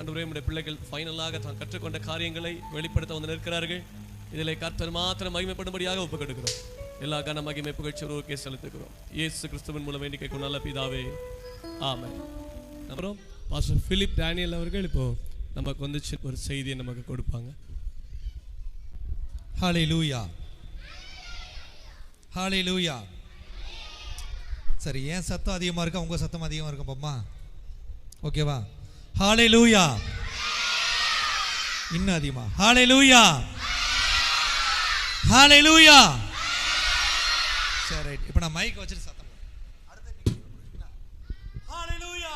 அன்றுவரே நம்முடைய பிள்ளைகள் ஃபைனலாக தான் கற்றுக்கொண்ட காரியங்களை வெளிப்படுத்த வந்து நிற்கிறார்கள். இதிலே கர்த்தர் மாத்திரம் மகிமைப்படும்படியாக ஒப்புக்கொடுக்கிறோம். எல்லா கன மகிமை புகழ்ச்சி ஒருவருக்கே செலுத்துக்கிறோம் இயேசு கிறிஸ்துவின் மூலம் வேண்டி கேட்கும் நல்ல பிதாவே ஆமாம் அப்புறம் பாஸ்டர் பிலிப் டேனியல் அவர்கள் இப்போ நமக்கு வந்து ஒரு செய்தியை நமக்கு கொடுப்பாங்க. ஹாலே லூயா ஹாலே லூயா சரி ஏன் சத்தம் அதிகமாக இருக்கா? உங்கள் சத்தம் அதிகமாக இருக்கும் பாப்பா? ஓகேவா ஹalleluya இன்னும் அதிகமா? ஹாலை ஹalleluya சரி ரைட் இப்போ நான் மைக் வச்சுட்டு சத்தம் ஹalleluya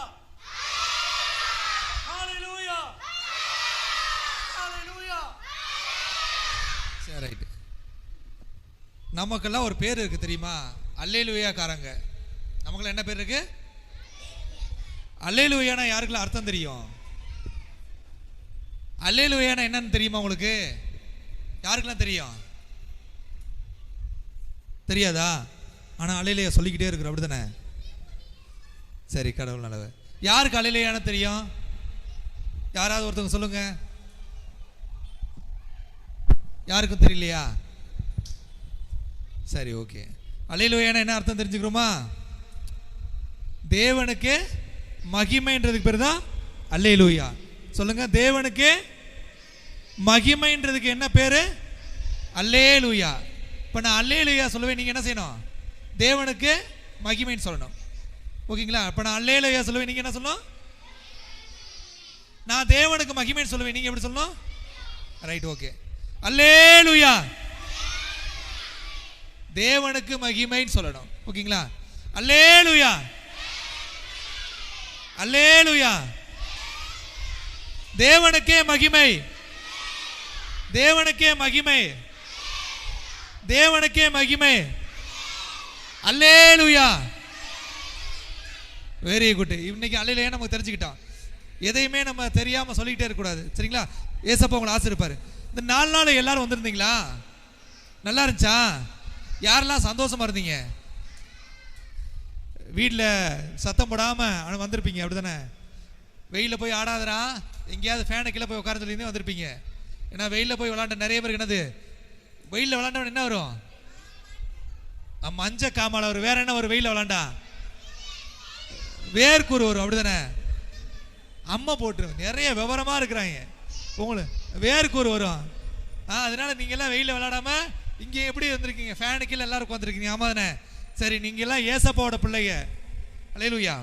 சரி ரைட் நமக்கெல்லாம் ஒரு பேர் இருக்கு தெரியுமா? அல்லேலுயாக்காரங்க. நமக்கெல்லாம் என்ன பேர் இருக்கு? அல்லேலுயானா யாருக்கெல்லாம் அர்த்தம் தெரியும்? அல்லேலுயானா என்னன்னு தெரியுமா உங்களுக்கு? யாருக்கெல்லாம் தெரியும்? தெரியாதா? ஆனால் அல்லேலுயா சொல்லிக்கிட்டே இருக்கிற அப்படிதானே சரி கடவுள் நல்லவர். யாருக்கு அலையிலையான தெரியும்? யாராவது ஒருத்தவங்க சொல்லுங்க. யாருக்கும் தெரியலையா? சரி ஓகே. அலையிலுயான என்ன அர்த்தம் தெரிஞ்சுக்கிறோமா? தேவனுக்கு மகிமைன்றதுக்கு பேர் தான் அல்லேலூயா. சொல்லுங்க தேவனுக்கு மகிமைன்றதுக்கு என்ன பேரு? அல்லேலூயா. இப்போ நான் அல்லேலூயா சொல்லுவேன் நீங்க என்ன செய்யணும்? தேவனுக்கு மகிமைன்னு சொல்லணும். ஓகேங்களா? இப்போ நான் அல்லேலூயா சொல்லுவேன் நீங்க என்ன சொல்லணும்? நான் தேவனுக்கு மகிமைன்னு சொல்லுவேன் நீங்க எப்படி சொல்லணும்? ரைட் ஓகே அல்லே லூயா தேவனுக்கு மகிமைன்னு சொல்லணும். ஓகேங்களா? அல்லே லூயா அல்லேலுயா. தேவனுக்கே மகிமை. தேவனுக்கே மகிமை. தேவனுக்கே மகிமை. அல்லேலுயா. வெரி குட் இன்னைக்கு அல்லையிலே நமக்கு தெரிஞ்சுக்கிட்டோம் எதையுமே நம்ம தெரியாம சொல்லிக்கிட்டே இருக்கக்கூடாது. சரிங்களா? ஏசப்பா உங்களை ஆசிரிப்பாரு இந்த நாலு நாள் எல்லாரும் வந்திருந்தீங்களா? நல்லா இருந்துச்சா? யாரெல்லாம் சந்தோஷமா இருந்தீங்க? வீட்டில் சத்தம் போடாமல் ஆனால் வந்திருப்பீங்க அப்படிதானே? வெயிலில் போய் ஆடாதடா. எங்கேயாவது ஃபேனை கீழே போய் உட்கார சொல்லி வந்திருப்பீங்க. ஏன்னா வெயிலில் போய் விளாண்ட நிறைய பேருக்கு என்னது? வெயிலில் விளாண்டவன் என்ன வரும்? அஹ் மஞ்ச காமால வரும். வேற என்ன வரும் வெயிலில் விளாண்டா? வேர்க்கூறு வரும் அப்படிதானே? அம்மா போட்டு நிறைய விவரமா இருக்கிறாங்க. உங்களுக்கு வேர்க்கூறு வரும். ஆ அதனால நீங்க எல்லாம் வெயில இங்கே இங்க எப்படி வந்திருக்கீங்க? ஃபேனு கீழே எல்லாரும் உட்காந்துருக்கீங்க ஆமா தானே? சரி நீங்க எல்லாம் ஏசப்பாவோட பிள்ளைங்க. அலையலுயா.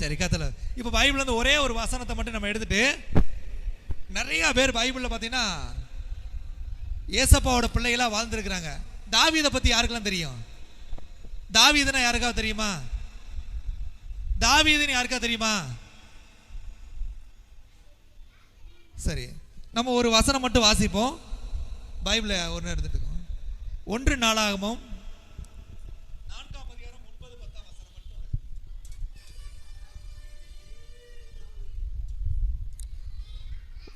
சரி கத்தல. இப்போ பைபிள் வந்து ஒரே ஒரு வசனத்தை மட்டும் நம்ம எடுத்துட்டு நிறைய பேர் பைபிள்ல பார்த்தீங்கன்னா ஏசப்பாவோட பிள்ளைகளா வாழ்ந்துருக்கிறாங்க. தாவீதை பத்தி யாருக்கெல்லாம் தெரியும்? தாவீதுனா யாருக்காவது தெரியுமா? தாவீதுன்னு யாருக்கா தெரியுமா? சரி நம்ம ஒரு வசனம் மட்டும் வாசிப்போம். பைபிளை ஒன்று எடுத்துட்டுக்கோம் ஒன்று நாளாகமும்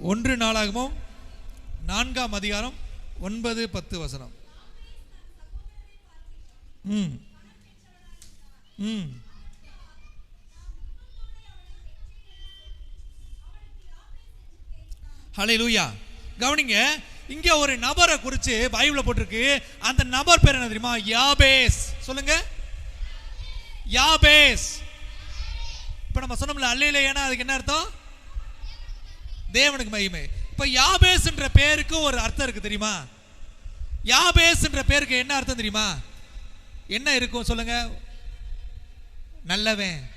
ஒன்று நாளாகமும் நான்காம் அதிகாரம் ஒன்பது பத்து வசனம். ம். ம். லூயா கவனிங்க இங்கே ஒரு நபரை குறித்து பைபிளில் போட்டிருக்கு. அந்த நபர் பேர் என்ன தெரியுமா? யாபேஸ். சொல்லுங்க. யாபேஸ். இப்ப நம்ம சொன்னோம்ல அல்லையிலேனா அதுக்கு என்ன அர்த்தம்? தேவனுக்கு மகிமை. இப்ப யாபேஸ்ன்ற பேருக்கு ஒரு அர்த்தம் இருக்கு தெரியுமா? யாபேஸ்ன்ற பேருக்கு என்ன அர்த்தம் தெரியுமா? என்ன இருக்கும் சொல்லுங்க? நல்லவன்.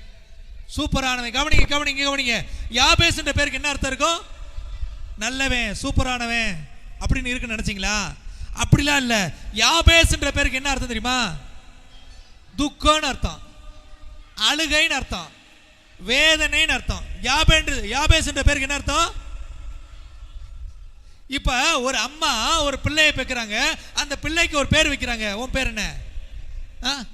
சூப்பரானவன். கவனிங்க கவனிங்க கவனிங்க. யாபேஸ்ன்ற பேருக்கு என்ன அர்த்தம் இருக்கும்? நல்லவன் சூப்பரானவன் அப்படின்னு இருக்குன்னு நினைச்சீங்களா? அப்படிலாம் இல்ல. யாபேஸ்ன்ற பேருக்கு என்ன அர்த்தம் தெரியுமா? துக்கம்னு அர்த்தம். அழுகைன்னு அர்த்தம். வேதனைன்னு அர்த்தம். யாபேன்று யாபேஸ்ன்ற பேருக்கு என்ன அர்த்தம்? இப்போ ஒரு அம்மா ஒரு பிள்ளையை பெக்கிறாங்க. அந்த பிள்ளைக்கு ஒரு பேர் வைக்கிறாங்க. உன் பேர் என்ன? ஆ?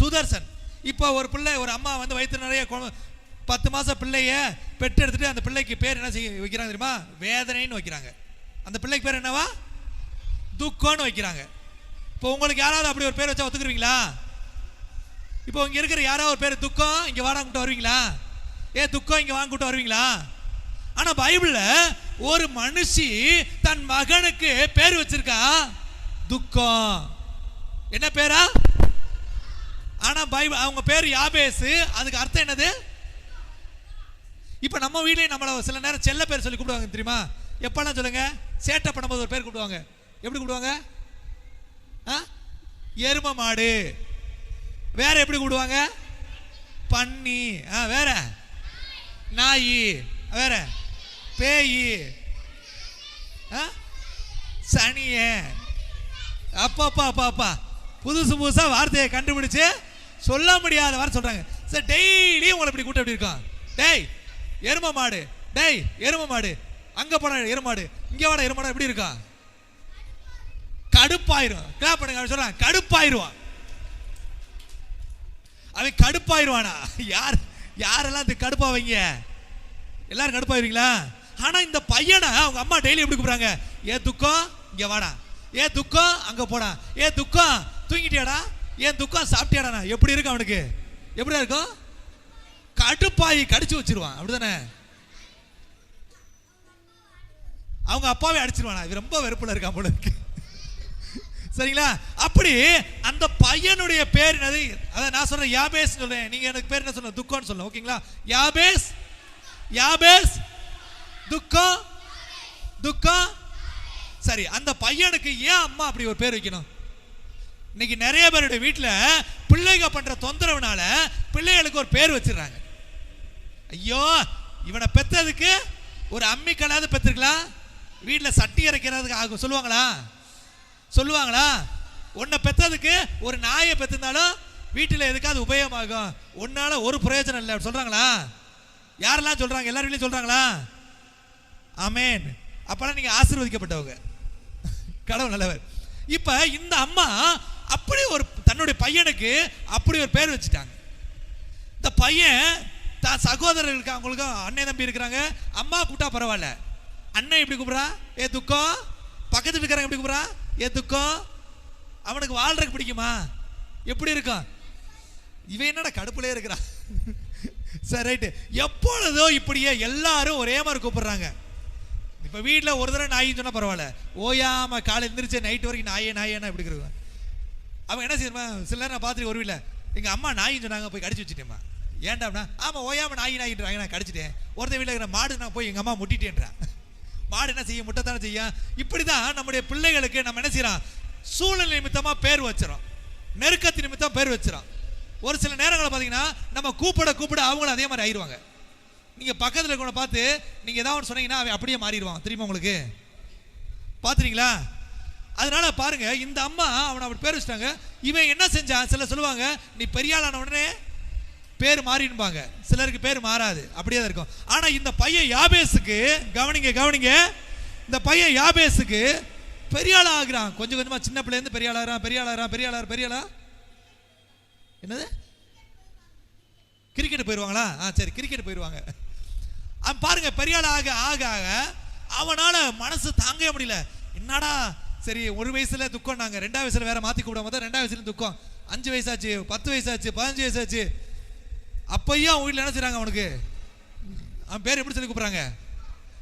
சுதர்சன். இப்போ ஒரு பிள்ளை ஒரு அம்மா வந்து வயிற்று நிறைய பத்து மாதம் பிள்ளைய பெற்று எடுத்துட்டு அந்த பிள்ளைக்கு பேர் என்ன செய்ய வைக்கிறாங்க தெரியுமா? வேதனைன்னு வைக்கிறாங்க. அந்த பிள்ளைக்கு பேர் என்னவா? துக்கம்னு வைக்கிறாங்க. இப்போ உங்களுக்கு யாராவது அப்படி ஒரு பேர் வச்சா ஒத்துக்குருவீங்களா? இப்போ இங்கே இருக்கிற யாராவது ஒரு பேர் துக்கம் இங்கே வாடாங்கிட்ட வருவீங்களா? ஏ துக்கம் இங்கே வாங்கிட்டு வருவீங்களா? ஆனா பைபிள்ல ஒரு மனுஷி தன் மகனுக்கு பேர் வச்சிருக்கா? துக்கம். என்ன பேரா? ஆனா பைபிள் அவங்க பேர் யாபேசு. அதுக்கு அர்த்தம் என்னது? இப்ப நம்ம வீட்லயே நம்மள சில நேரம் செல்ல பேர் சொல்லி கூப்பிடுவாங்க தெரியுமா? எப்பெல்லாம் சொல்லுங்க? சேட்டை பண்ணும்போது ஒரு பேர் கூப்பிடுவாங்க. எப்படி கூப்பிடுவாங்க? ஆ? எரும மாடு. வேற எப்படி கூப்பிடுவாங்க? பன்னி. ஆ வேற? நாய். வேற? பேய். ஆ? சனிய. அப்பாப்பா அப்பாப்பா புதுசு புதுசாக வார்த்தையை கண்டுபிடிச்சு சொல்ல முடியாத வார்த்தை சொல்கிறாங்க சார் டெய்லியும் உங்களை இப்படி கூட்டம் எப்படி இருக்கும் டேய் எரும மாடு. டேய் எரும மாடு. அங்கே போட எருமாடு இங்கே வாட எருமாடா எப்படி இருக்கா? கடுப்பாயிரும். கிளாப் பண்ணுங்க சொல்கிறான் கடுப்பாயிருவான். அவன் கடுப்பாயிருவானா? யார் யாரெல்லாம் இந்த கடுப்பாவீங்க எல்லாரும் கடுப்பாயிருவீங்களா? ஆனா இந்த பையனை அவங்க அம்மா டெய்லி எப்படி கூப்பிடுறாங்க? ஏ துக்கம் இங்க வாடா. ஏ துக்கம் அங்க போடா. ஏ துக்கம் தூங்கிட்டியாடா? ஏன் துக்கம் சாப்பிட்டியாடா எப்படி இருக்கு அவனுக்கு? எப்படியா இருக்கும்? கடுப்பாயி கடிச்சு வச்சிருவான். அப்படிதானே? அவங்க அப்பாவே அடிச்சிருவானா? இது ரொம்ப வெறுப்புல இருக்கான் போல இருக்கு. சரிங்களா? அப்படி அந்த பையனுடைய பேர் என்னது? அதான் நான் சொல்றேன் யாபேஸ் சொல்றேன். நீங்க எனக்கு பேர் என்ன சொல்லுங்க? துக்கம்னு சொல்லுங்க. ஓகேங்களா? யாபேஸ்? யாபேஸ்? துக்கம் துக்கம் சரி அந்த பையனுக்கு ஏன் அம்மா அப்படி ஒரு பேர் வைக்கணும்? இன்னைக்கு நிறைய பேருடைய வீட்டில் பிள்ளைங்க பண்ற தொந்தரவுனால பிள்ளைகளுக்கு ஒரு பேர் வச்சிடுறாங்க. ஐயோ இவனை பெத்ததுக்கு ஒரு அம்மிக்கலாவது பெற்றிருக்கலாம் வீட்டில் சட்டி இறைக்கிறதுக்கு ஆகும் சொல்லுவாங்களா? சொல்லுவாங்களா? உன்னை பெத்ததுக்கு ஒரு நாயை பெற்றிருந்தாலும் வீட்டில் எதுக்காவது உபயோகமாகும். உன்னால ஒரு பிரயோஜனம் இல்லை சொல்றாங்களா? யாரெல்லாம் சொல்றாங்க? எல்லார் வீட்லையும் சொல்றாங்களா? ஆமேன். அப்பெல்லாம் நீங்க ஆசீர்வதிக்கப்பட்டவங்க. கடவுள் நல்லவர். இப்ப இந்த அம்மா அப்படி ஒரு தன்னுடைய பையனுக்கு அப்படி ஒரு பேர் வச்சுட்டாங்க. இந்த பையன் தான் சகோதரர்களுக்கு அவங்களுக்கு அண்ணன் தம்பி இருக்கிறாங்க. அம்மா கூப்பிட்டா பரவாயில்ல. அண்ணன் எப்படி கூப்பிடுறா? ஏ துக்கம். பக்கத்து இருக்கிறாங்க எப்படி கூப்பிடுறா? ஏ துக்கம். அவனுக்கு வாழ்றதுக்கு பிடிக்குமா? எப்படி இருக்கும்? இவன் என்னடா கடுப்புலே இருக்கிறான்? சரி ரைட்டு. எப்பொழுதோ இப்படியே எல்லாரும் ஒரே மாதிரி கூப்பிடுறாங்க. இப்போ வீட்டில் ஒரு தடவை நாயின்னு சொன்னால் பரவாயில்ல. ஓயாம காலை எழுந்திரிச்சு நைட் வரைக்கும் நாயே நாயேன்னா இப்படி இருக்கிறாங்க அவன் என்ன செய்யணுமா சில நேரம் நான் பார்த்துட்டு வீட்டில் எங்கள் அம்மா நாயின்னு சொன்னாங்க போய் கடிச்சு வச்சுட்டேம்மா. ஏன்டாம்னா ஆமாம் ஓயாம நாய் நாயின்றாங்க நான் கடிச்சிட்டேன். ஒருத்தன் வீட்டில் இருக்கிற மாடு நான் போய் எங்கள் அம்மா முட்டிட்டேன்றான். மாடு என்ன செய்யும்? முட்டைத்தானே செய்யும்? இப்படி தான் நம்முடைய பிள்ளைகளுக்கு நம்ம என்ன செய்யறோம்? சூழ்நிலை நிமித்தமாக பேர் வச்சிரோம் நெருக்கத்து நிமித்தம் பேர் வச்சிரோம் ஒரு சில நேரங்களில் பார்த்தீங்கன்னா நம்ம கூப்பிட கூப்பிட அவங்களும் அதே மாதிரி ஆயிடுவாங்க நீங்க பக்கத்துல இருக்கவனை பார்த்து நீங்க ஏதாவது ஒன்று சொன்னீங்கன்னா அவன் அப்படியே மாறிடுவான். திரும்ப உங்களுக்கு? பார்த்துறீங்களா? அதனால பாருங்க இந்த அம்மா அவனை அப்படி பேர் வச்சுட்டாங்க. இவன் என்ன செஞ்சான்? சில சொல்லுவாங்க நீ பெரியாளான உடனே பேர் மாறிடும்பாங்க. சிலருக்கு பேர் மாறாது. அப்படியே தான் இருக்கும். ஆனா இந்த பையன் யாபேஸுக்கு கவனிங்க கவனிங்க. இந்த பையன் யாபேஸுக்கு பெரிய ஆகிறான். கொஞ்சம் கொஞ்சமா சின்ன பிள்ளைலேருந்து பெரிய ஆகிறான் பெரிய ஆளாகிறான் பெரிய பெரியாளா என்னது? கிரிக்கெட் போயிடுவாங்களா ஆ சரி கிரிக்கெட் போயிடுவாங்க பாருங்க பெரிய ஆள் ஆக ஆக ஆக அவனால மனசு தாங்கவே முடியல. என்னடா சரி ஒரு வயசுல துக்கம் நாங்க ரெண்டாவது வயசுல வேற மாத்தி கூப்பிட போது ரெண்டாவது வயசுல துக்கம். அஞ்சு வயசாச்சு பத்து வயசாச்சு பதினஞ்சு வயசாச்சு. அப்பையும் அவன் வீட்டில் என்ன செய்றாங்க அவனுக்கு? அவன் பேர் எப்படி சொல்லி கூப்பிடுறாங்க?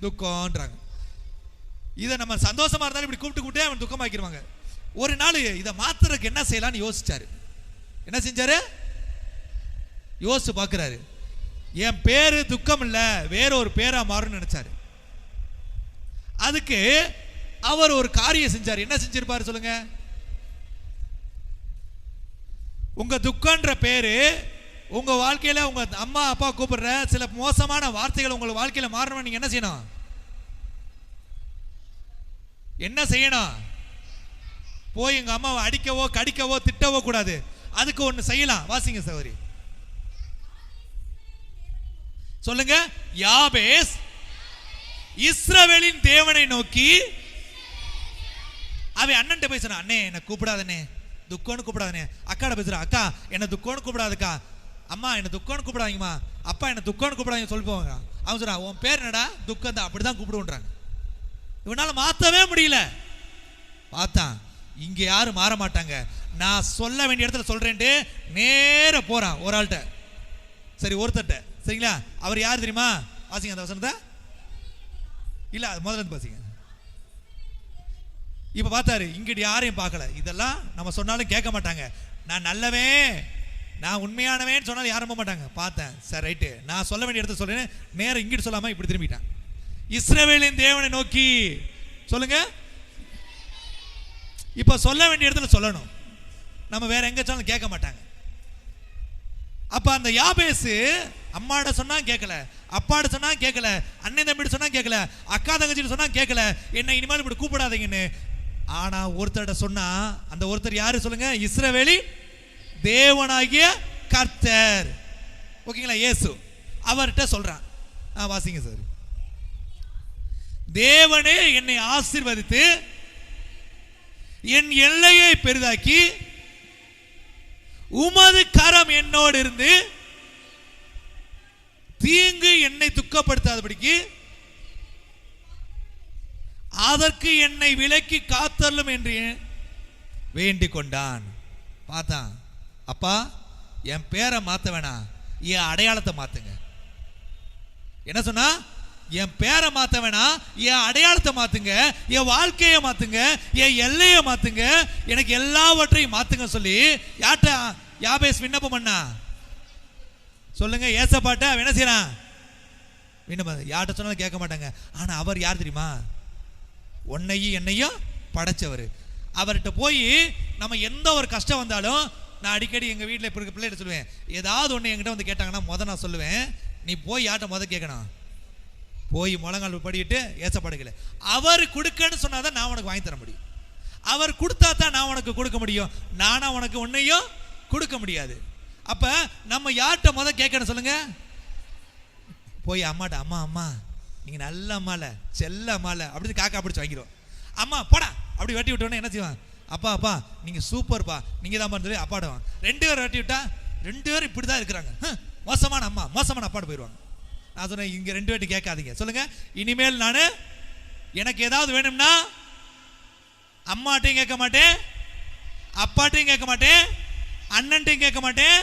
துக்கம்ன்றாங்க. இதை நம்ம சந்தோஷமா இருந்தாலும் இப்படி கூப்பிட்டு கூப்பிட்டே அவன் துக்கமாக்கிடுவாங்க ஒரு நாள் இதை மாத்துறதுக்கு என்ன செய்யலாம்னு யோசிச்சாரு. என்ன செஞ்சாரு? யோசிச்சு பார்க்குறாரு என் பேரு துக்கம் இல்லை வேற ஒரு பேரா மாறும்னு நினைச்சாரு. அதுக்கு அவர் ஒரு காரியம் செஞ்சார். என்ன செஞ்சிருப்பாரு சொல்லுங்க? உங்க துக்கன்ற பேரு உங்க வாழ்க்கையில உங்க அம்மா அப்பா கூப்பிடுற சில மோசமான வார்த்தைகள் உங்க வாழ்க்கையில மாறணும் நீங்க என்ன செய்யணும்? என்ன செய்யணும்? போய் எங்க அம்மாவை அடிக்கவோ கடிக்கவோ திட்டவோ கூடாது. அதுக்கு ஒன்று செய்யலாம். வாசிங்க சௌரி சொல்லுங்க யாபேஸ் இஸ்ரவேலின் தேவனை நோக்கி அவன் அண்ணன்ட்ட போய் சொன்னான் அண்ணே என்ன கூப்பிடாதண்ணே துக்கம்னு கூப்பிடாதண்ணே. அக்காட பேசுறா அக்கா என்ன துக்கம்னு கூப்பிடாதுக்கா. அம்மா என்ன துக்கம்னு கூப்பிடாதீங்கம்மா. அப்பா என்ன துக்கம்னு கூப்பிடாதீங்க சொல்லி போவாங்க. அவன் சொல்றான் உன் பேர் என்னடா? துக்கம் தான் அப்படிதான் கூப்பிடுன்றாங்க இவனால மாத்தவே முடியல. பார்த்தான் இங்க யாரும் மாற மாட்டாங்க. நான் சொல்ல வேண்டிய இடத்துல சொல்றேன்ட்டு நேர போறான் ஒரு ஆள்கிட்ட. சரி ஒருத்தட்ட சரிங்களா? அவர் யார் தெரியுமா? வாசிங்க அந்த வசனத்தை. இல்ல அது முதல்ல பாசிங்க இப்ப பார்த்தாரு இங்கிட்டு யாரையும் பார்க்கல. இதெல்லாம் நம்ம சொன்னாலும் கேட்க மாட்டாங்க. நான் நல்லவன் நான் உண்மையானவேன்னு சொன்னாலும் யாரும் போக மாட்டாங்க. பார்த்தேன். Sir right. நான் சொல்ல வேண்டிய இடத்த சொல்றேன் நேரம் இங்கிட்டு சொல்லாம இப்படி திரும்பிட்டான். இஸ்ரவேலின் தேவனை நோக்கி சொல்லுங்க. இப்ப சொல்ல வேண்டிய இடத்துல சொல்லணும். நம்ம வேற எங்க சொன்னாலும் கேட்க மாட்டாங்க. அப்ப அந்த யாபேசு அம்மாட சொன்னா கேட்கல அப்பாட சொன்னா கேட்கல அண்ணன் தம்பிட்டு சொன்னா கேட்கல அக்கா தங்கச்சிட்ட சொன்னா கேட்கல என்ன இனிமேல் இப்படி கூப்பிடாதீங்கன்னு. ஆனா ஒருத்தர்ட்ட சொன்னா அந்த ஒருத்தர் யாரு சொல்லுங்க? இஸ்ரவேலி தேவனாகிய கர்த்தர். ஓகேங்களா? இயேசு. அவர்கிட்ட சொல்றான். ஆ வாசிங்க சார். தேவனே என்னை ஆசிர்வதித்து என் எல்லையை பெரிதாக்கி உமது கரம் என்னோடு இருந்து தீங்கு என்னை துக்கப்படுத்தாதபடிக்கு அதற்கு என்னை விலக்கி காத்தள்ளும் என்று வேண்டிக் கொண்டான் பார்த்தான் அப்பா என் பேரை மாத்த வேணாம் என் அடையாளத்தை மாத்துங்க. என்ன சொன்னா? என் பேரை மாத்த வேணாம் என் அடையாளத்தை மாத்துங்க. என் வாழ்க்கையை மாத்துங்க. என் எல்லையை மாத்துங்க. எனக்கு எல்லாவற்றையும் மாத்துங்க சொல்லி யார்கிட்ட யாபேஸ் விண்ணப்பம் பண்ணா? சொல்லுங்க ஏசப்பாட்ட அவன் என்ன செய்யறான்? விண்ணப்பம் யார்கிட்ட சொன்னாலும் கேட்க மாட்டாங்க. ஆனா அவர் யார் தெரியுமா? உன்னையும் என்னையும் படைச்சவர். அவர்கிட்ட போய் நம்ம எந்த ஒரு கஷ்டம் வந்தாலும் நான் அடிக்கடி எங்கள் வீட்டில் இப்போ இருக்க பிள்ளைகிட்ட சொல்லுவேன். ஏதாவது ஒன்று என்கிட்ட வந்து கேட்டாங்கன்னா முத நான் சொல்லுவேன் நீ போய் யார்கிட்ட முத கேட்கணும்? போய் முழங்கால் படிக்கிட்டு ஏசப்படுகல அவர் கொடுக்கன்னு சொன்னால் தான் நான் உனக்கு வாங்கி தர முடியும். அவர் கொடுத்தா தான் நான் உனக்கு கொடுக்க முடியும். நானா உனக்கு ஒன்றையும் கொடுக்க முடியாது. அப்ப நம்ம யார்கிட்ட முத கேட்கணும் சொல்லுங்க? போய் அம்மாட்ட அம்மா அம்மா நீங்க நல்ல மாலை செல்ல மாலை அப்படின்னு காக்கா பிடிச்சி வாங்கிடுவோம் அம்மா போடா அப்படி வெட்டி விட்டோன்னே என்ன செய்வான்? அப்பா அப்பா நீங்க சூப்பர்ப்பா நீங்க தான் சொல்லி அப்பாடுவான் ரெண்டு பேரும் வெட்டி விட்டா ரெண்டு பேரும் இப்படி தான் இருக்கிறாங்க மோசமான அம்மா மோசமான அப்பாடு போயிடுவாங்க. நான் சொன்னேன் இங்க ரெண்டு பேர்ட்டு கேட்காதீங்க. சொல்லுங்க இனிமேல் நான் எனக்கு ஏதாவது வேணும்னா அம்மாட்டையும் கேட்க மாட்டேன் அப்பாட்டையும் கேட்க மாட்டேன் அண்ணன்ட்டையும் கேட்க மாட்டேன்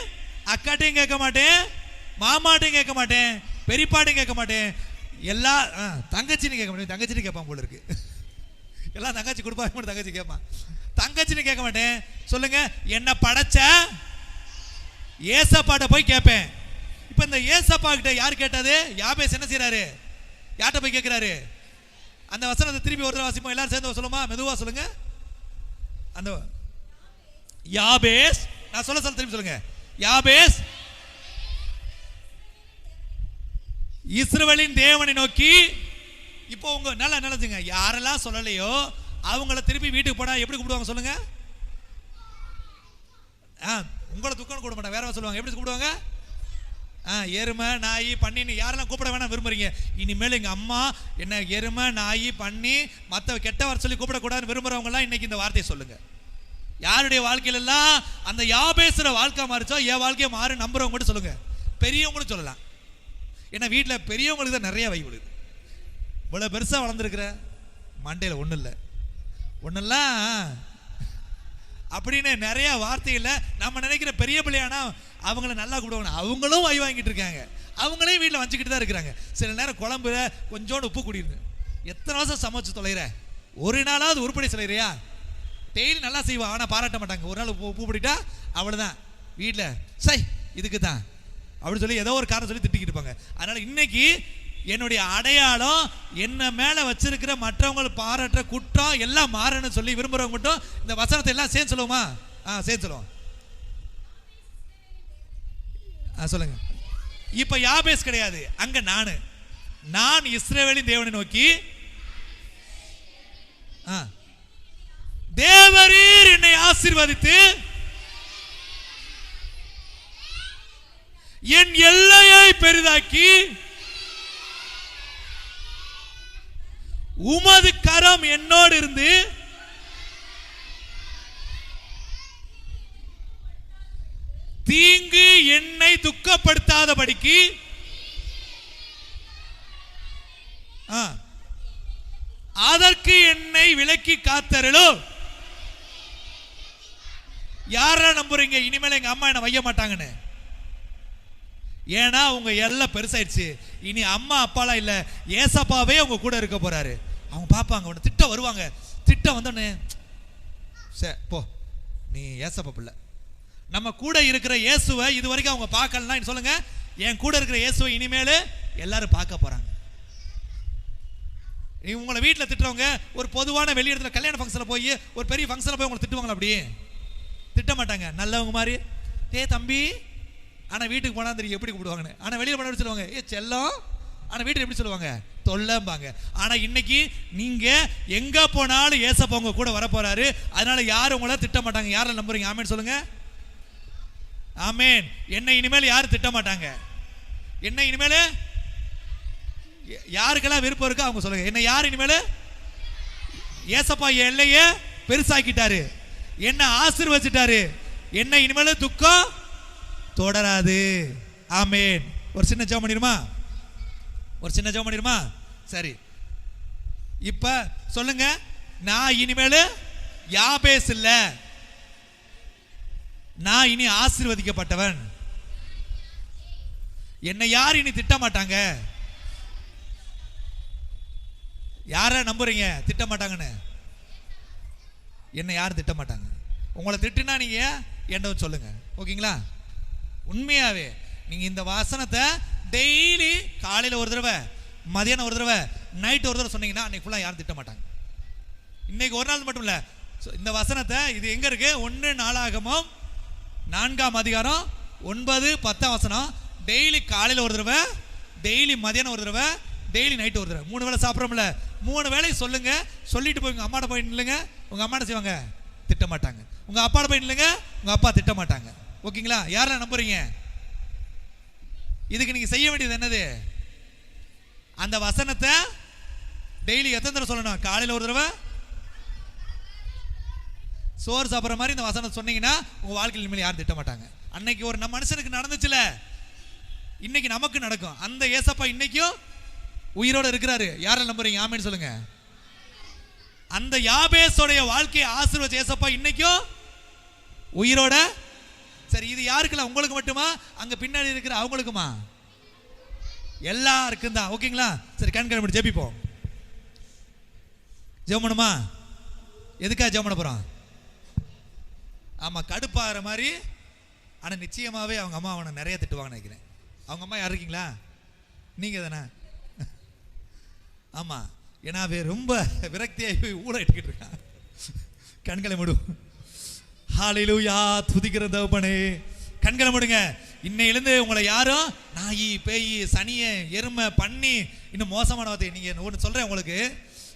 அக்காட்டையும் கேட்க மாட்டேன் மாமாட்டையும் கேட்க மாட்டேன் பெரியப்பாட்டையும் கேட்க மாட்டேன். எல்லா ஆ, தங்கச்சின்னு கேட்க மாட்டேன். தங்கச்சின்னு கேட்பான் போல இருக்கு. எல்லாம் தங்கச்சி கொடுப்பா மட்டும் தங்கச்சி கேட்பான். தங்கச்சின்னு கேட்க மாட்டேன். சொல்லுங்க என்ன படைச்ச? ஏசப்பாட்ட போய் கேட்பேன். இப்போ இந்த ஏசப்பா கிட்ட யார் கேட்டது? யாபேஸ் என்ன செய்யறாரு யார்கிட்ட போய் கேட்கிறாரு? அந்த வசனத்தை திருப்பி ஒரு வாசிப்போம். எல்லாரும் சேர்ந்து சொல்லுமா? மெதுவா சொல்லுங்க. அந்த யாபேஸ் நான் சொல்ல சொல்ல திரும்பி சொல்லுங்க. யாபேஸ் இஸ்ரவேலின் தேவனை நோக்கி இப்போ உங்க நல்லா நினைச்சுங்க யாரெல்லாம் சொல்லலையோ அவங்கள திருப்பி வீட்டுக்கு போனா எப்படி கூப்பிடுவாங்க சொல்லுங்க? ஆ உங்களை துக்கம் கூட மாட்டாங்க. வேற சொல்லுவாங்க. எப்படி கூப்பிடுவாங்க ஆ எருமை நாய் பண்ணின்னு யாரெல்லாம் கூப்பிட வேணாம் விரும்புறீங்க. இனிமேல் எங்க அம்மா என்ன எருமை நாய் பண்ணி மற்ற கெட்ட வர சொல்லி கூப்பிடக்கூடாதுன்னு விரும்புறவங்க எல்லாம் இன்னைக்கு இந்த வார்த்தையை சொல்லுங்க. யாருடைய வாழ்க்கையில எல்லாம் அந்த யாபேசுற வாழ்க்கை மாறிச்சோ என் வாழ்க்கையை மாறு நம்புறவங்க மட்டும் சொல்லுங்க. பெரியவங்களும் சொல்லலாம். ஏன்னா வீட்டில் பெரியவங்களுக்கு தான் நிறைய வை விடுது இவ்வளோ பெருசாக வளர்ந்துருக்குற? மண்டையில் ஒன்றும் இல்லை. ஒன்றெல்லாம் அப்படின்னு நிறைய வார்த்தையில் நம்ம நினைக்கிற பெரிய பிள்ளையானா அவங்கள நல்லா கூப்பிடுவாங்க அவங்களும் வை வாங்கிட்டு இருக்காங்க. அவங்களையும் வீட்டில் வச்சுக்கிட்டு தான் இருக்கிறாங்க. சில நேரம் குழம்புல கொஞ்சோண்டு உப்பு குடியிருந்து எத்தனை வருஷம் சமைச்சு தொலைகிற ஒரு நாளாவது உருப்படி சொல்லிடுறியா டெய்லி நல்லா செய்வா ஆனால் பாராட்ட மாட்டாங்க. ஒரு நாள் உப்பு உப்பு அவ்வளோதான் வீட்டில் சை இதுக்கு தான் அப்படின்னு சொல்லி ஏதோ ஒரு காரணம் சொல்லி திட்டிக்கிட்டு இருப்பாங்க. அதனால் இன்னைக்கு என்னுடைய அடையாளம் என்ன மேலே வச்சிருக்கிற மற்றவங்களை பாராட்டுற குற்றம் எல்லாம் மாறணும்னு சொல்லி விரும்புகிறவங்க மட்டும் இந்த வசனத்தை எல்லாம் சேர்ந்து சொல்லுவோமா? ஆ சேர்ந்து சொல்லுவோம். ஆ சொல்லுங்க. இப்போ யாபேஸ் கிடையாது. அங்கே நான். நான் இஸ்ரேவேலின் தேவனை நோக்கி ஆ தேவரீர் என்னை ஆசீர்வதித்து என் எல்லையை பெரிதாக்கி உமது கரம் என்னோடு இருந்து தீங்கு என்னை துக்கப்படுத்தாதபடிக்கு ஆ, அதற்கு என்னை விலக்கி காத்தருளும். யாரா நம்புறீங்க? இனிமேல் எங்க அம்மா என்ன வைய மாட்டாங்கன்னு. ஏன்னா உங்க எல்லாம் பெருசாயிடுச்சு. இனி அம்மா அப்பாலாம் இல்ல. ஏசப்பாவே உங்க கூட இருக்க போறாரு. அவங்க பார்ப்பாங்க உன்னை திட்ட வருவாங்க. திட்டம் வந்தோடனே சே போ. நீ ஏசப்பா பிள்ளை. நம்ம கூட இருக்கிற இயேசுவை இது வரைக்கும் அவங்க பார்க்கலன்னா சொல்லுங்க. என் கூட இருக்கிற இயேசுவை இனிமேல் எல்லாரும் பார்க்க போறாங்க. நீ உங்களை வீட்டில் திட்டுறவங்க ஒரு பொதுவான வெளியிடத்துல கல்யாண ஃபங்க்ஷனில் போய் ஒரு பெரிய ஃபங்க்ஷனில் போய் உங்களை திட்டுவாங்களா அப்படி? திட்ட மாட்டாங்க நல்லவங்க மாதிரி டே தம்பி ஆனால் வீட்டுக்கு போனால் தெரியும் எப்படி கூப்பிடுவாங்கன்னு. ஆனால் வெளியில் போனால் சொல்லுவாங்க ஏ செல்லம் ஆனால் வீட்டுக்கு எப்படி சொல்லுவாங்க? தொல்லம்பாங்க. ஆனால் இன்னைக்கு நீங்கள் எங்கே போனாலும் ஏசப்பா உங்க கூட வர அதனால் அதனால யாரும் உங்களை திட்ட மாட்டாங்க யாரை நம்புறீங்க? ஆமேன் சொல்லுங்க. ஆமேன். என்னை இனிமேல் யாரும் திட்ட மாட்டாங்க என்ன இனிமேல் யாருக்கெல்லாம் விருப்பம் இருக்கோ அவங்க சொல்லுங்க. என்ன யார் இனிமேல்? ஏசப்பா எல்லையே பெருசாக்கிட்டாரு. என்ன ஆசிர்வச்சிட்டாரு? என்ன இனிமேல் துக்கம் தொடராது. ஆமேன். ஒரு சின்ன ஜெபம் பண்ணிருமா ஒரு சின்ன ஜெபம் பண்ணிருமா சரி. இப்ப சொல்லுங்க. நான் இனிமேல் யாபேஸ் இல்ல. நான் இனி ஆசிர்வதிக்கப்பட்டவன். என்னை யார் இனி திட்ட மாட்டாங்க? யாரை நம்புறீங்க? திட்ட மாட்டாங்கன்னு. என்னை யாரும் திட்ட மாட்டாங்க உங்களை திட்டுனா நீங்கள் என்ன சொல்லுங்க. ஓகேங்களா? உண்மையாகவே நீங்கள் இந்த வாசனத்தை டெய்லி காலையில் ஒரு தடவை மதியானம் ஒரு தடவை நைட் ஒரு தடவை சொன்னீங்கன்னா அன்றைக்கி ஃபுல்லாக யாரும் திட்ட மாட்டாங்க இன்னைக்கு ஒரு நாள் மட்டும் இல்லை. இந்த வசனத்தை இது எங்கே இருக்குது ஒன்று நாளாகமும் நான்காம் அதிகாரம் ஒன்பது பத்தாம் வசனம். டெய்லி காலையில் ஒரு தடவை டெய்லி மதியானம் ஒரு தடவை டெய்லி நைட் ஒரு தடவை. மூணு வேளை சாப்பிட்றோம்ல. மூணு வேலையை சொல்லுங்க. சொல்லிட்டு போய் உங்க அம்மாட்ட போய் நில்லுங்க. உங்க அம்மா செய்வாங்க. திட்ட மாட்டாங்க உங்க அப்பாட்ட போய் நில்லுங்க. உங்க அப்பா திட்ட மாட்டாங்க ஓகேங்களா? யாரெல்லாம் நம்புறீங்க? இதுக்கு நீங்க செய்ய வேண்டியது என்னது? அந்த வசனத்தை டெய்லி எத்தனை தடவை சொல்லணும்? காலையில் ஒரு தடவை? சோறு சாப்பிட்ற மாதிரி இந்த வசனம் சொன்னீங்கன்னா உங்க வாழ்க்கையில் இனிமேல் யாரும் திட்ட மாட்டாங்க அன்னைக்கு ஒரு நம்ம மனுஷனுக்கு நடந்துச்சுல. இன்னைக்கு நமக்கு நடக்கும். அந்த ஏசப்பா இன்னைக்கும் உயிரோட இருக்கிறாரு. யாரை நம்புறீங்க? ஆமேன்னு சொல்லுங்க. அந்த யாபேஸோடைய வாழ்க்கையை ஆசீர்வச்ச ஏசப்பா இன்னைக்கும் உயிரோட? சரி இது யாருக்குல உங்களுக்கு மட்டுமா? அங்க பின்னாடி இருக்கிற அவங்களுக்குமா? எல்லாருக்கும் தான். ஓகேங்களா? சரி கண் கண் ஜெபிப்போம். ஜெபம் எதுக்காக ஜெபம் பண்ண போறோம்? ஆமா கடுப்பாகிற மாதிரி. ஆனா நிச்சயமாவே அவங்க அம்மா அவனை நிறைய திட்டுவாங்கன்னு நினைக்கிறேன். அவங்க அம்மா யார் இருக்கீங்களா? நீங்க தானே ஆமாம் ஏன்னா அவன் ரொம்ப விரக்தியாகி போய் ஊழ இட்டுக்கிட்டு இருக்கான். கண்களை மூடு. ஹாலிலூயா துதிக்கிற தகப்பனே. கண்களை முடுங்க. இன்னையிலேருந்து உங்களை யாரும் நாயி பேய் சனியை எருமை பண்ணி இன்னும் மோசமான வார்த்தை நீங்கள் ஒன்று சொல்கிறேன் உங்களுக்கு.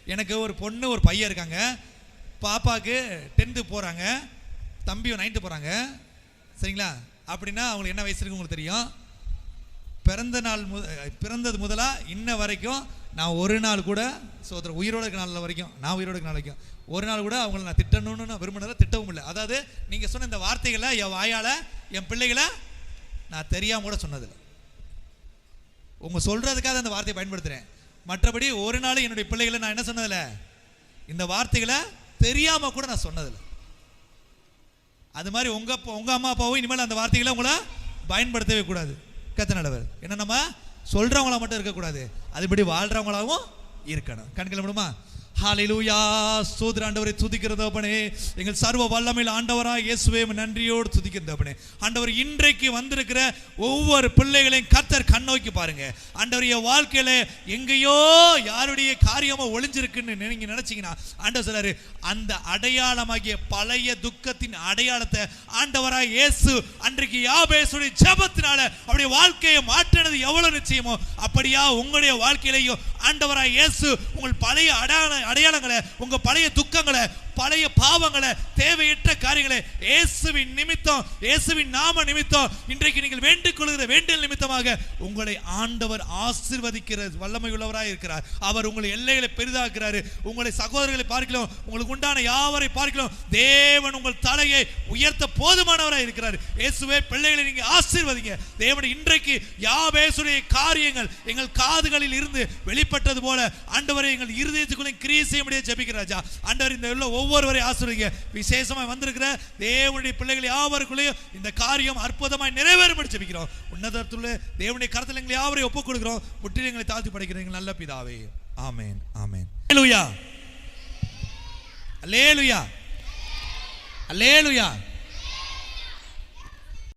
எனக்கு ஒரு பொண்ணு ஒரு பையன் இருக்காங்க. பாப்பாவுக்கு டென்த்து போகிறாங்க தம்பியும் நைன்த்து போகிறாங்க சரிங்களா? அப்படின்னா அவங்களுக்கு என்ன வயசு இருக்கு உங்களுக்கு தெரியும்? பிறந்த நாள் மு பிறந்தது முதலாக இன்ன வரைக்கும் நான் ஒரு நாள் கூட சோதர உயிரோட இருக்க நாளில் வரைக்கும் நான் உயிரோட இருக்க நாள் வரைக்கும் ஒரு நாள் கூட அவங்கள நான் திட்டணும்னு நான் விரும்பினதை திட்டவும் இல்லை. அதாவது நீங்கள் சொன்ன இந்த வார்த்தைகளை என் வாயால் என் பிள்ளைகளை நான் தெரியாமல் கூட சொன்னதில்லை. உங்கள் சொல்கிறதுக்காக அந்த வார்த்தையை பயன்படுத்துகிறேன் மற்றபடி ஒரு நாள் என்னுடைய பிள்ளைகளை நான் என்ன சொன்னதில்லை? இந்த வார்த்தைகளை தெரியாமல் கூட நான் சொன்னதில்லை. அது மாதிரி உங்கள் உங்கள் அம்மா அப்பாவும் இனிமேல் அந்த வார்த்தைகளை உங்களை பயன்படுத்தவே கூடாது. கத்த நல்லவர். என்ன நம்ம சொல்றவங்களா மட்டும் இருக்கக்கூடாது. அதுபடி வாழ்றவங்களாவும் இருக்கணும். கண்களை விடுமா ஹாலிலூயா சோதர ஆண்டவரை துதிக்கிறதப்பனே எங்கள் சர்வ வல்லமையில் ஆண்டவராக இயேசுவே நன்றியோடு துதிக்கிறதப்பனே ஆண்டவர் இன்றைக்கு வந்திருக்கிற ஒவ்வொரு பிள்ளைகளையும் கத்தர் கண்ணோக்கி பாருங்க. ஆண்டவரைய என் வாழ்க்கையில எங்கேயோ யாருடைய காரியமாக ஒளிஞ்சிருக்குன்னு நீங்க நினைச்சீங்கன்னா ஆண்டவர் சொல்றாரு அந்த அடையாளமாகிய பழைய துக்கத்தின் அடையாளத்தை ஆண்டவராக இயேசு அன்றைக்கு யாபேசுடைய ஜபத்தினால அவருடைய வாழ்க்கையை மாற்றினது எவ்வளவு நிச்சயமோ அப்படியா உங்களுடைய வாழ்க்கையிலையும் ஆண்டவராக இயேசு உங்கள் பழைய அடையாள அடையாளங்களை உங்க பழைய துக்கங்களை பழைய பாவங்களை தேவையற்ற காரியங்களை இயேசுவின் நிமித்தம் இயேசுவின் நாம நிமித்தம் இன்றைக்கு நீங்கள் வேண்டிக் கொள்கிற வேண்டிய நிமித்தமாக உங்களை ஆண்டவர் ஆசிர்வதிக்கிற வல்லமை உள்ளவராக இருக்கிறார். அவர் உங்களை எல்லைகளை பெரிதாக்குறாரு. உங்களை சகோதரர்களை பார்க்கலாம் உங்களுக்கு உண்டான யாவரை பார்க்கலாம் தேவன் உங்கள் தலையை உயர்த்த போதுமானவராக இருக்கிறார். இயேசுவே பிள்ளைகளை நீங்க ஆசீர்வதிங்க. தேவன் இன்றைக்கு யாவேசுடைய காரியங்கள் எங்கள் காதுகளில் இருந்து வெளிப்பட்டது போல ஆண்டவரை எங்கள் இருதயத்துக்குள்ளே கிரியை செய்ய முடியாது ஜபிக்கிறாஜா ஆண்டவர் இந்த உள்ள ஒவ்வொரு ஒவ்வொருவரையும் ஆசிரியங்க விசேஷமாய் வந்திருக்கிற தேவனுடைய பிள்ளைகள் யாவருக்குள்ளேயும் இந்த காரியம் அற்புதமாய் நிறைவேறும்படி ஜெபிக்கிறோம். உன்னதத்துள்ள தேவனுடைய கருத்தில் எங்களை யாவரையும் ஒப்புக் கொடுக்குறோம் முற்றிலும் எங்களை தாழ்த்தி படைக்கிறீங்க. நல்ல பிதாவே. ஆமேன். ஆமேன். லேலுயா லேலுயா லேலுயா